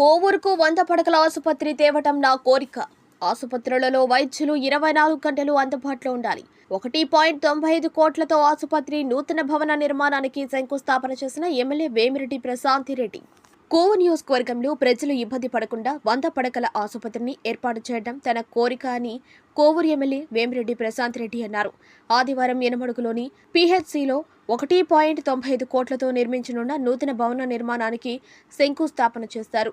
కోవూరుకు వంద పడకల ఆసుపత్రి తేవటం నా కోరిక. ఆసుపత్రులలో వైద్యులు ఇరవై నాలుగు గంటలు అందుబాటులో ఉండాలి. ఒకటి పాయింట్ తొంభై ఐదు కోట్లతో ఆసుపత్రి నూతన భవన నిర్మాణానికి శంకుస్థాపన చేసిన ఎమ్మెల్యే వేమిరెడ్డి ప్రశాంతిరెడ్డి కోవు నియోజకవర్గంలో ప్రజలు ఇబ్బంది పడకుండా వంద పడకల ఆసుపత్రిని ఏర్పాటు చేయడం తన కోరిక అని కోవూరు ఎమ్మెల్యే వేమిరెడ్డి ప్రశాంత్ రెడ్డి అన్నారు. ఆదివారం ఎనమడుగులోని పీహెచ్సిలో ఒకటి పాయింట్ తొంభై ఐదు కోట్లతో నిర్మించనున్న నూతన భవన నిర్మాణానికి శంకుస్థాపన చేస్తారు.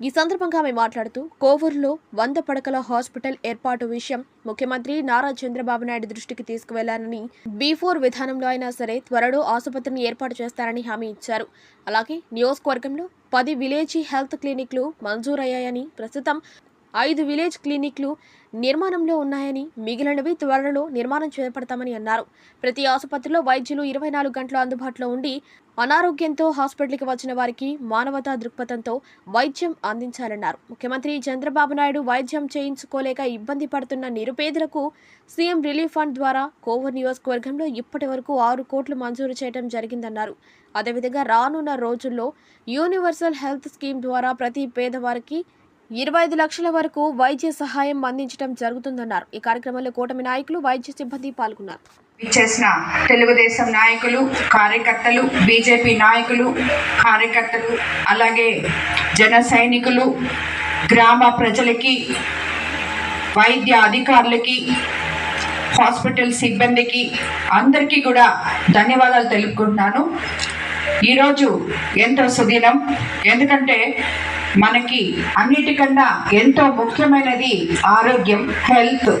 ఈ సందర్భంగా ఆమె మాట్లాడుతూ కోవూరులో వంద పడకల హాస్పిటల్ ఏర్పాటు విషయం ముఖ్యమంత్రి నారా చంద్రబాబు నాయుడు దృష్టికి తీసుకువెళ్ళానని బీ ఫోర్ విధానంలో అయినా సరే త్వరలో ఆసుపత్రిని ఏర్పాటు చేస్తారని హామీ ఇచ్చారు. అలాగే నియోజకవర్గంలో పది విలేజీ హెల్త్ క్లినిక్లు మంజూరయ్యాయని ప్రస్తుతం ఐదు విలేజ్ క్లినిక్లు నిర్మాణంలో ఉన్నాయని మిగిలినవి త్వరలో నిర్మాణం చేపడతామని అన్నారు. ప్రతి ఆసుపత్రిలో వైద్యులు ఇరవై నాలుగు గంటలు అందుబాటులో ఉండి అనారోగ్యంతో హాస్పిటల్కి వచ్చిన వారికి మానవతా దృక్పథంతో వైద్యం అందించాలన్నారు. ముఖ్యమంత్రి చంద్రబాబు నాయుడు వైద్యం చేయించుకోలేక ఇబ్బంది పడుతున్న నిరుపేదలకు సీఎం రిలీఫ్ ఫండ్ ద్వారా కోవూరు నియోజకవర్గంలో ఇప్పటి వరకు ఆరు కోట్లు మంజూరు చేయడం జరిగిందన్నారు. అదేవిధంగా రానున్న రోజుల్లో యూనివర్సల్ హెల్త్ స్కీమ్ ద్వారా ప్రతి పేదవారికి ఇరవై ఐదు లక్షల వరకు వైద్య సహాయం అందించడం జరుగుతుందన్నారు. ఈ కార్యక్రమంలో కూటమి నాయకులు వైద్య సిబ్బంది పాల్గొన్నారు. చేసిన తెలుగుదేశం నాయకులు కార్యకర్తలు బీజేపీ నాయకులు కార్యకర్తలు అలాగే జన సైనికులు గ్రామ ప్రజలకి వైద్య అధికారులకి హాస్పిటల్ సిబ్బందికి అందరికీ కూడా ధన్యవాదాలు తెలుపుకుంటున్నాను. ఈరోజు ఎంతో సుదినం. ఎందుకంటే మనకి అన్నిటికన్నా ఎంతో ముఖ్యమైనది ఆరోగ్యం హెల్త్.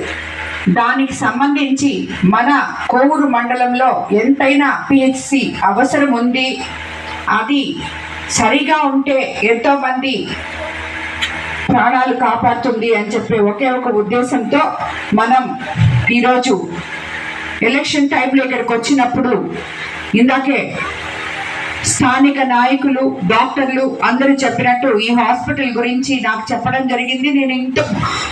దానికి సంబంధించి మన కోవూరు మండలంలో ఎంతైనా పిహెచ్సి అవసరం ఉంది. అది సరిగా ఉంటే ఎంతో మంది ప్రాణాలు కాపాడుతుంది అని చెప్పే ఒకే ఒక ఉద్దేశంతో మనం ఈరోజు ఎలక్షన్ టైంలో ఇక్కడికి వచ్చినప్పుడు ఇందాకే స్థానిక నాయకులు డాక్టర్లు అందరూ చెప్పినట్టు ఈ హాస్పిటల్ గురించి నాకు చెప్పడం జరిగింది. నేను ఇంత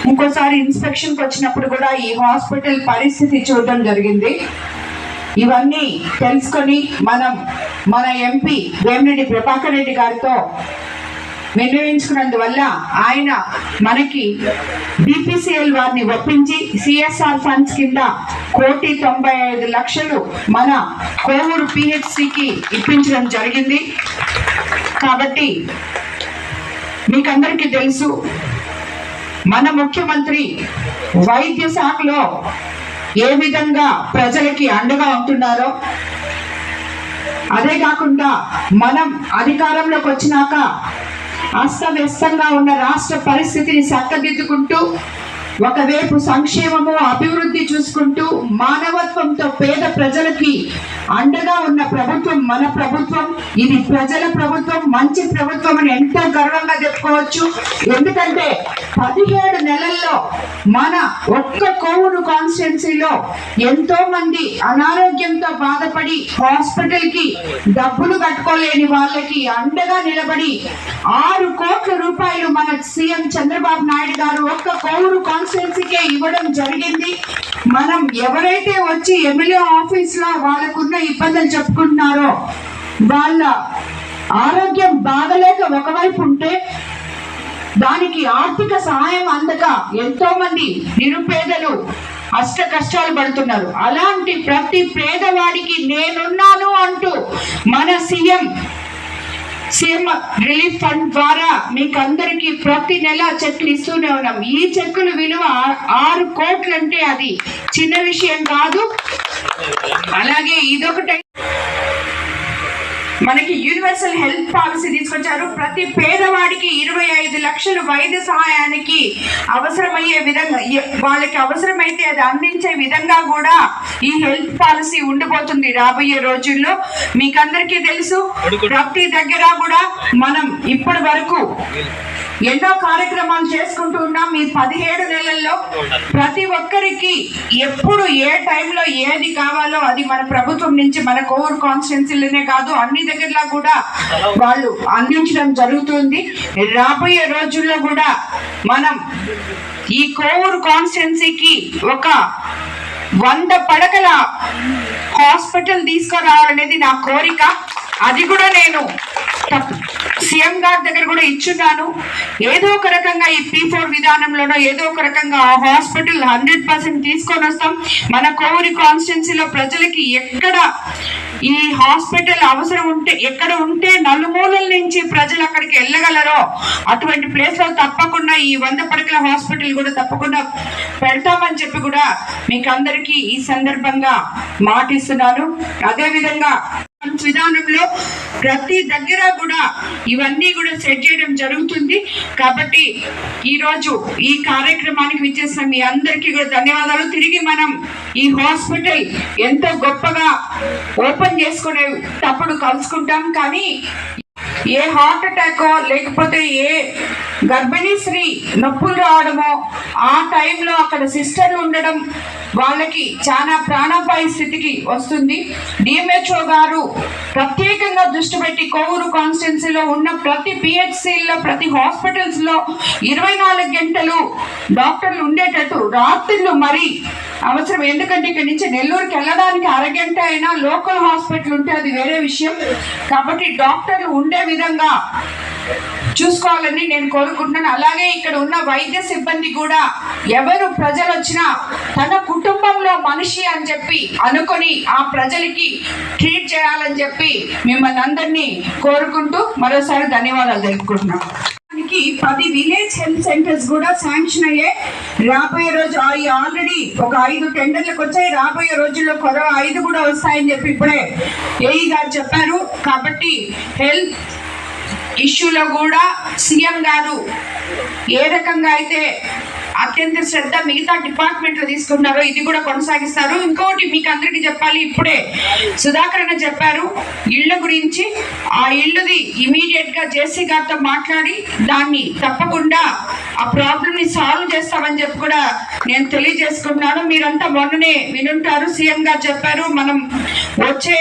ఇంకోసారి ఇన్స్పెక్షన్కి వచ్చినప్పుడు కూడా ఈ హాస్పిటల్ పరిస్థితి చూడడం జరిగింది. ఇవన్నీ తెలుసుకొని మనం మన ఎంపీ వేమిరెడ్డి ప్రభాకర్ రెడ్డి గారితో నిర్ణయించుకున్నందువల్ల ఆయన మనకి బీపీసీఎల్ వారిని ఒప్పించి సిఎస్ఆర్ ఫండ్స్ కింద కోటి తొంభై ఐదు లక్షలు మన కోవూరు పిహెచ్సికి ఇప్పించడం జరిగింది. కాబట్టి మీకందరికీ తెలుసు మన ముఖ్యమంత్రి వైద్య శాఖలో ఏ విధంగా ప్రజలకి అండగా ఉంటున్నారో అదే కాకుండా మనం అధికారంలోకి వచ్చినాక అస్తవ్యస్తంగా ఉన్న రాష్ట్ర పరిస్థితిని చక్కదిద్దుకుంటూ ఒకవైపు సంక్షేమము అభివృద్ధి చూసుకుంటూ మానవత్వంతో పేద ప్రజలకి అండగా ఉన్న ప్రభుత్వం మన ప్రభుత్వం ఇది ప్రజల ప్రభుత్వం మంచి ప్రభుత్వం అని ఎంతో గర్వంగా చెప్పుకోవచ్చు. ఎందుకంటే పదిహేడు నెలల్లో మన ఒక్క కోవూరు కాన్స్టిట్యున్సీలో ఎంతో మంది అనారోగ్యంతో బాధపడి హాస్పిటల్కి డబ్బులు కట్టుకోలేని వాళ్ళకి అండగా నిలబడి ఆరు కోట్ల రూపాయలు మన సీఎం చంద్రబాబు నాయుడు గారు ఒక్క కోవూరు కాన్స్టిట్యున్సీకే ఇవ్వడం జరిగింది. మనం ఎవరైతే వచ్చి ఎమ్మెల్యే ఆఫీస్లో వాళ్ళకున్న ఇబ్బందులు చెప్పుకుంటున్నారో వాళ్ళ ఆరోగ్యం బాగలేక ఒకవైపు ఉంటే దానికి ఆర్థిక సహాయం అందక ఎంతో మంది నిరుపేదలు అష్ట కష్టాలు పడుతున్నారు. అలాంటి ప్రతి పేదవాడికి నేనున్నాను అంటూ మన సీఎం సేమ్ రిలీఫ్ ఫండ్ ద్వారా మీకు అందరికి ప్రతి నెల చెక్లు ఇస్తూనే ఉన్నాం. ఈ చెక్కుల విలువ ఆరు కోట్లు అంటే అది చిన్న విషయం కాదు. అలాగే ఇదొకటి మనకి యూనివర్సల్ హెల్త్ పాలసీ తీసుకొచ్చారు. ప్రతి పేదవాడికి ఇరవై ఐదు లక్షలు వైద్య సహాయానికి అవసరమయ్యే విధంగా వాళ్ళకి అవసరమైతే అది అందించే విధంగా కూడా ఈ హెల్త్ పాలసీ ఉండిపోతుంది రాబోయే రోజుల్లో. మీకందరికీ తెలుసు ప్రతి దగ్గర కూడా మనం ఇప్పటి వరకు ఎన్నో కార్యక్రమాలు చేసుకుంటూ ఉన్నాం. ఈ పదిహేడు నెలల్లో ప్రతి ఒక్కరికి ఎప్పుడు ఏ టైంలో ఏది కావాలో అది మన ప్రభుత్వం నుంచి మన కోవూరు కాన్స్టిట్యున్సీలోనే కాదు అన్ని దగ్గరలా కూడా వాళ్ళు అందించడం జరుగుతుంది. రాబోయే రోజుల్లో కూడా మనం ఈ కోవూరు కాన్స్టిట్యున్సీకి ఒక వంద పడకల హాస్పిటల్ తీసుకురావాలనేది నా కోరిక. అది కూడా నేను సీఎం గారి దగ్గర కూడా ఇచ్చున్నాను. ఏదో ఒక రకంగా ఈ పీ ఫోర్ విధానంలోనో ఏదో ఒక రకంగా ఆ హాస్పిటల్ హండ్రెడ్ పర్సెంట్ తీసుకొని వస్తాం. మన కోవిడ్ కాన్స్టిట్యున్సీలో ప్రజలకి ఎక్కడ ఈ హాస్పిటల్ అవసరం ఉంటే ఎక్కడ ఉంటే నలుమూలల నుంచి ప్రజలు అక్కడికి వెళ్ళగలరో అటువంటి ప్లేస్లో తప్పకుండా ఈ వంద పడకల హాస్పిటల్ కూడా తప్పకుండా పెడతామని చెప్పి కూడా మీకు అందరికీ ఈ సందర్భంగా మాటిస్తున్నాను. అదే విధంగా విధానంలో ప్రతి దగ్గర కూడా ఇవన్నీ కూడా సెట్ చేయడం జరుగుతుంది. కాబట్టి ఈరోజు ఈ కార్యక్రమానికి విచ్చేసిన మీ అందరికీ కూడా ధన్యవాదాలు. తిరిగి మనం ఈ హాస్పిటల్ ఎంతో గొప్పగా ఓపెన్ చేసుకునే తప్పుడు కలుసుకుంటాం. కానీ ఏ హార్ట్ అటాకో లేకపోతే ఏ గర్భిణీ స్త్రీ నొప్పులు రావడము ఆ టైంలో అక్కడ సిస్టర్లు ఉండడం వాళ్ళకి చాలా ప్రాణాపాయ స్థితికి వస్తుంది. డిఎంహెచ్ఓ గారు ప్రత్యేకంగా దృష్టి పెట్టి కోవూరు కాన్స్టిట్యున్సీలో ఉన్న ప్రతి పిహెచ్సిల్లో ప్రతి హాస్పిటల్స్లో ఇరవై నాలుగు గంటలు డాక్టర్లు ఉండేటట్టు రాత్రిళ్ళు మరి అవసరం. ఎందుకంటే ఇక్కడి నుంచి నెల్లూరుకి వెళ్ళడానికి అరగంట అయినా లోకల్ హాస్పిటల్ ఉంటే అది వేరే విషయం. కాబట్టి డాక్టర్లు ఉండే విధంగా చూసుకోవాలని నేను కోరుకుంటున్నాను. అలాగే ఇక్కడ ఉన్న వైద్య సిబ్బంది కూడా ఎవరు ప్రజలు వచ్చినా తన కుటుంబంలో మనిషి అని చెప్పి అనుకొని ఆ ప్రజలకి ట్రీట్ చేయాలని చెప్పి మిమ్మల్ని అందరినీ కోరుకుంటూ మరోసారి ధన్యవాదాలు తెలుపుకుంటున్నాం. దానికి పది విలేజ్ హెల్త్ సెంటర్స్ కూడా శాంక్షన్ అయ్యే రాబోయే రోజు అవి ఆల్రెడీ ఒక ఐదు టెండర్లకు వచ్చాయి. రాబోయే రోజుల్లో కొర ఐదు కూడా వస్తాయని చెప్పి ఇప్పుడే ఏఈ గారు చెప్పారు. కాబట్టి హెల్త్ ఇష్యూలో కూడా సీఎం గారు ఏ రకంగా అయితే అత్యంత శ్రద్ధ మిగతా డిపార్ట్మెంట్లు తీసుకున్నారో ఇది కూడా కొనసాగిస్తారు. ఇంకోటి మీకు అందరికీ చెప్పాలి ఇప్పుడే సుధాకరణ చెప్పారు ఇళ్ళ గురించి ఆ ఇళ్ళుది ఇమీడియట్గా జేసీ గారితో మాట్లాడి దాన్ని తప్పకుండా ఆ ప్రాబ్లమ్ని సాల్వ్ చేస్తామని చెప్పి కూడా నేను తెలియజేసుకుంటున్నాను. మీరంతా మొన్ననే వినుంటారు సీఎం గారు చెప్పారు మనం వచ్చే